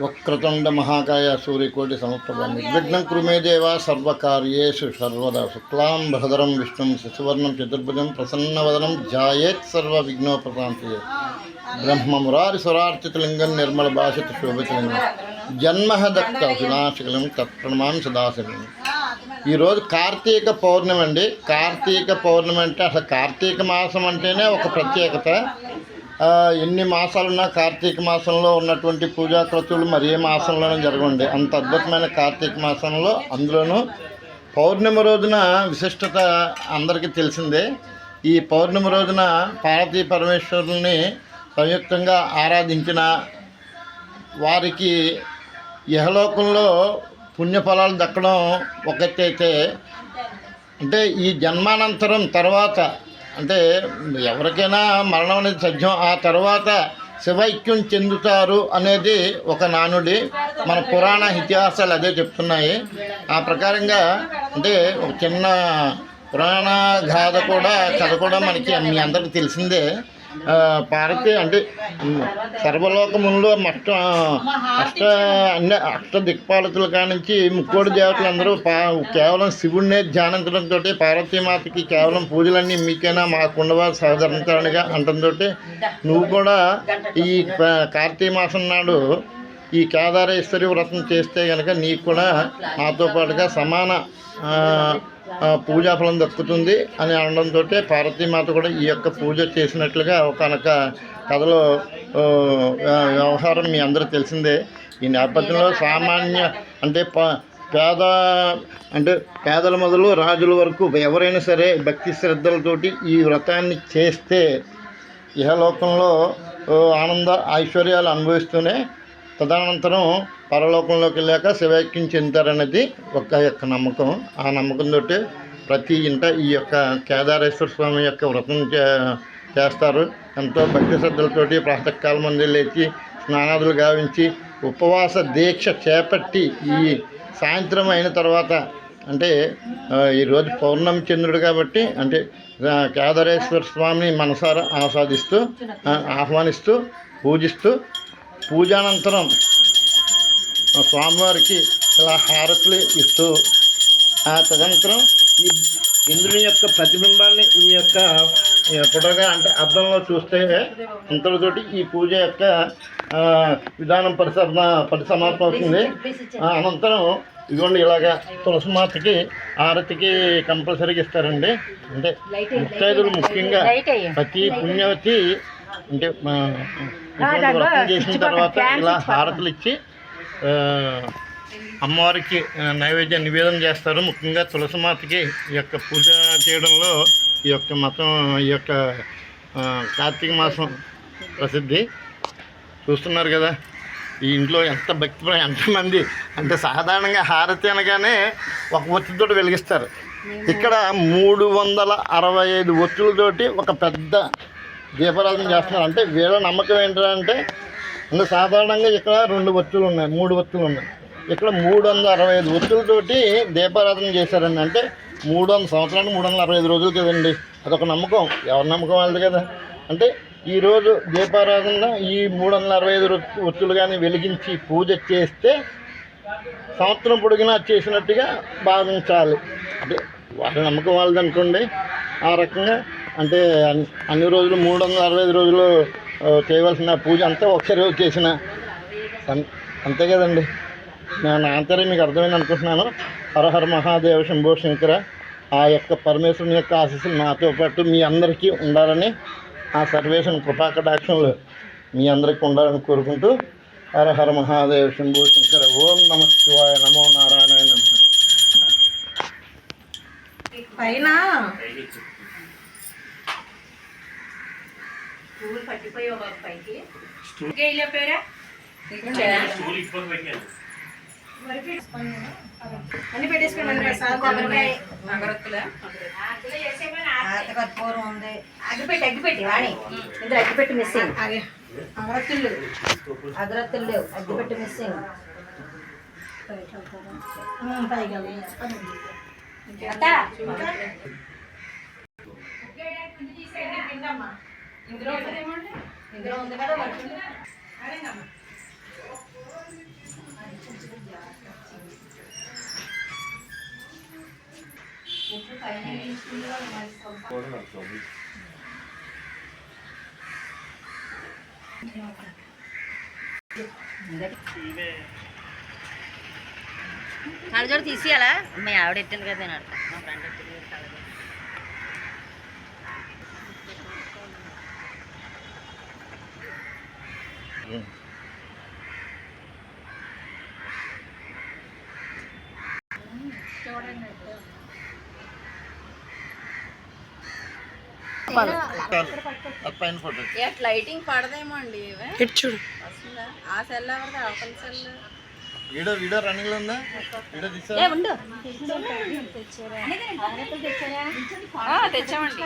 వక్రతుండ మహాకాయ సూర్యకోటి సమప్రభ నిర్విఘ్నం కురుమే సర్వకార్యేషు సర్వదా శుక్లాం భరధరం విష్ణుం శశివర్ణం చతుర్భుజం ప్రసన్నవదనం జాయేత్ సర్వ విఘ్నోపశాంతి బ్రహ్మమురారి స్వరార్చితలింగం నిర్మల భాషిత శోభితలింగం. జన్మహ దత్త వినాశకలం తత్ప్రణమాం సదాశివం ఈరోజు కార్తీక పౌర్ణమి అండి. కార్తీక పౌర్ణమి అంటే అసలు కార్తీక మాసం అంటేనే ఒక ప్రత్యేకత. ఎన్ని మాసాలున్నా కార్తీక మాసంలో ఉన్నటువంటి పూజా క్రతువులు మరి ఏ మాసంలోనూ జరగండి అంత అద్భుతమైన కార్తీక మాసంలో అందులోనూ పౌర్ణమి రోజున విశిష్టత అందరికీ తెలిసిందే. ఈ పౌర్ణమి రోజున పార్వతీ పరమేశ్వరుని సంయుక్తంగా ఆరాధించిన వారికి యహలోకంలో పుణ్యఫలాలు దక్కడం ఒకటైతే అంటే ఈ జన్మానంతరం తర్వాత అంటే ఎవరికైనా మరణం అనేది సత్యం ఆ తర్వాత శివైక్యం చెందుతారు అనేది ఒక నానుడి మన పురాణ ఇతిహాసాలు అదే చెప్తున్నాయి. ఆ ప్రకారంగా అంటే ఒక చిన్న పురాణ గాథ కూడా కథ కూడా మనకి మీ అందరికి తెలిసిందే. పార్వతి అంటే సర్వలోకముల్లో మొట్ట అష్ట అన్ని అష్ట దిక్పాలకుల కానించి ముక్కోడి దేవతలు అందరూ పా కేవలం శివుడినే ధ్యానించడంతో పార్వతీమాతకి కేవలం పూజలన్నీ మీకైనా మాకుండవా సహధరించడానిగా అంటంతో నువ్వు కూడా ఈ కార్తీక మాసం నాడు ఈ కేదారేశ్వరి వ్రతం చేస్తే కనుక నీకు కూడా నాతో పాటుగా సమాన పూజాఫలం దక్కుతుంది అని అనడంతో పార్వతీమాత కూడా ఈ యొక్క పూజ చేసినట్లుగా ఒకనొక కథలో వ్యవహారం మీ అందరూ తెలిసిందే. ఈ నేపథ్యంలో సామాన్య అంటే పేద అంటే పేదల మొదలు రాజుల వరకు ఎవరైనా సరే భక్తి శ్రద్ధలతోటి ఈ వ్రతాన్ని చేస్తే ఇహలోకంలో ఆనంద ఐశ్వర్యాలు అనుభవిస్తూనే తదనంతరం పరలోకంలోకి వెళ్ళాక శివైక్యం చెందుతారనేది ఒక యొక్క నమ్మకం. ఆ నమ్మకంతో ప్రతి ఇంట ఈ యొక్క కేదారేశ్వర స్వామి యొక్క వ్రతం చే చేస్తారు. ఎంతో భక్తి శ్రద్ధలతోటి ప్రాతకాలం మంది లేచి స్నానాదులు గావించి ఉపవాస దీక్ష చేపట్టి ఈ సాయంత్రం అయిన తర్వాత అంటే ఈరోజు పౌర్ణమి చంద్రుడు కాబట్టి అంటే కేదారేశ్వర స్వామిని మనసారా ఆస్వాదిస్తూ ఆహ్వానిస్తూ పూజిస్తూ పూజానంతరం స్వామివారికి ఇలా హారతులు ఇస్తూ ఆ తదనంతరం ఈ ఇంద్రుని యొక్క ప్రతిబింబాన్ని ఈ యొక్క ఫోటోగా అంటే అద్దంలో చూస్తే అంతటితోటి ఈ పూజ యొక్క విధానం పరిసమ పరిసమాప్తం అవుతుంది. ఆ, అనంతరం ఇదిగోండి ఇలాగా తులసి మాతకి ఆరతికి కంపల్సరీగా ఇస్తారండి. అంటే ముత్తైదులు ముఖ్యంగా ప్రతి పుణ్యవతి అంటే చేసిన తర్వాత ఇలా హారతులు ఇచ్చి అమ్మవారికి నైవేద్యం నివేదన చేస్తారు. ముఖ్యంగా తులసి మాతకి ఈ యొక్క పూజ చేయడంలో ఈ యొక్క మతం ఈ యొక్క కార్తీక మాసం ప్రసిద్ధి. చూస్తున్నారు కదా ఈ ఇంట్లో ఎంత భక్తి ఎంతమంది అంటే సాధారణంగా హారతి అనగానే ఒక ఒత్తిడితో వెలిగిస్తారు. ఇక్కడ మూడు వందల అరవై ఐదు ఒత్తులతోటి ఒక పెద్ద దీపారాధన చేస్తున్నారు. అంటే వీళ్ళ నమ్మకం ఏంటంటే అంటే సాధారణంగా ఇక్కడ రెండు ఒత్తులు ఉన్నాయి మూడు ఒత్తులు ఉన్నాయి. ఇక్కడ మూడు వందల అరవై ఐదు ఒత్తులతోటి దీపారాధన చేశారండి. అంటే మూడు వందల సంవత్సరానికి మూడు వందల అరవై ఐదు రోజులు కదండి. అదొక నమ్మకం. ఎవరి నమ్మకం వాళ్ళది కదా. అంటే ఈరోజు దీపారాధన ఈ మూడు వందల అరవై ఐదు రొత్తు- ఒత్తులు కానీ వెలిగించి పూజ చేస్తే సంవత్సరం పొడిగినా చేసినట్టుగా భావించాలి. అంటే వాళ్ళ నమ్మకం వాళ్ళది అనుకోండి. ఆ రకంగా అంటే అన్ని- అన్ని రోజులు మూడు వందల అరవై ఐదు రోజులు చేయవలసిన పూజ అంతా ఒకసారి చేసిన. అంతే కదండి. నేను నా ఆంతర్యం మీకు అర్థమైంది అనుకుంటున్నాను. హరహర మహాదేవ శంభో శంకర ఆ యొక్క పరమేశ్వరుని యొక్క ఆశీస్సులు నాతో పాటు మీ అందరికీ ఉండాలని ఆ సర్వేషన్ కృపాకటాక్షములు మీ అందరికీ ఉండాలని కోరుకుంటూ హర హర మహాదేవ శంభో శంకర ఓం నమ శివాయ నమో నారాయణ నమ. పైన పువ్వులు పట్టిపోయి ఒక పైకి. పేరా? అన్ని పెట్టేసుకోండి అగరత్తుల ఉంది. అగ్గిపెట్టి అగ్గిపెట్టి వాణి. ఇందులో అగ్గిపెట్టి మిస్సింగ్. అదే. అమరత్తులు అగరత్తులు లేవు. అగ్గిపెట్టి మిస్సింగ్. పైగా ఇందులో ఇందులో ఉంది కదా ఇప్పుడు పైన నడుచోడు తీసేయాలా? ఆవిడ ఎట్టింది కదా నేను అడతా మా ఫ్రెండ్ లైటింగ్ పడదేమో అండి చూడు. ఆ సెల్ ఎవరిది అవతల సెల్ వీడియో వీడియో రన్నింగ్లో ఉందా వీడియో ఏ ఉండు తెచ్చామండి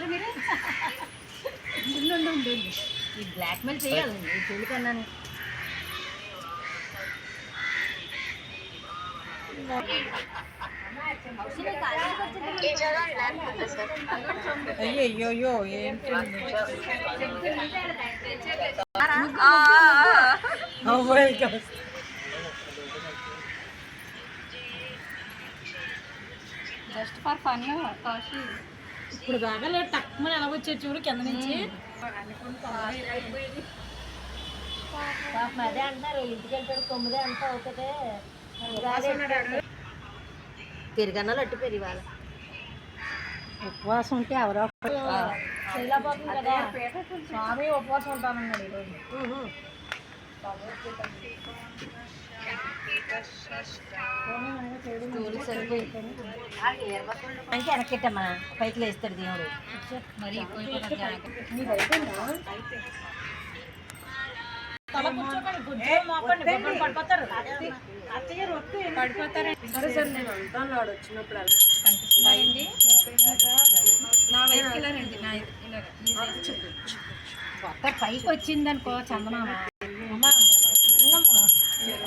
ఉండు, ఉండు, ఉండు, ఉండు. ఈ బ్లాక్ మెయిల్ చేయాలండి ఈ పెళ్లి కన్నా అయ్యో ఏంటి జస్ట్ ఫర్ ఫన్ కాశీ ఇప్పుడు దాకా లేదు. తక్కువ ఎలా వచ్చేది చూడు కింద నుంచి. అదే అంటున్నారు. ఇంటికి వెళ్ళిపోయి తొమ్మిది అంతా అవుతుంది పెరుగన్నాలు అట్టు పెరిగాల ఉపవాసం ఉంటే ఎవరో స్వామి ఉపవాసం ఉంటానన్నాడు ఈరోజు. అంటే వెనక్కిట్టమ్మా పైకి లేస్తాడు దేవుడు. మరి సరే సరే నేను అంటాను వాడు వచ్చినప్పుడు కనిపిస్తున్నాయండి నా వైపు నా కొత్త పైకి వచ్చింది అనుకో చందమామ అమ్మా ఉన్నమ్మా ఆ, కొబ్బరికాయ కొట్ట ఆహా గుమ్మం దగ్గర అది తెలుసు కదా. ఆ, అది అంటున్నానండి ఈయన అలాగే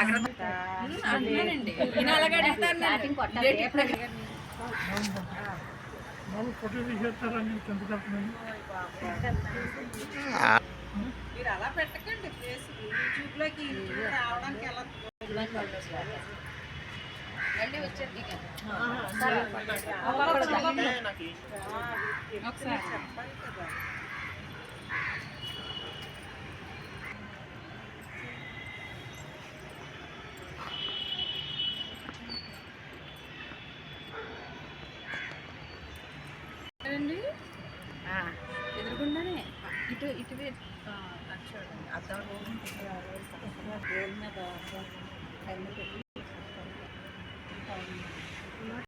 అడుగుతారు నన్ను. మీరు అలా పెట్టకండి. ప్లేస్ యూట్యూబ్లోకి రావడానికి ఎలా మళ్ళీ వచ్చేది కదా. ఒకసారి. ఎదురుకుండానే ఇటు ఇటు ఆ, అటు చూడండి అద్దం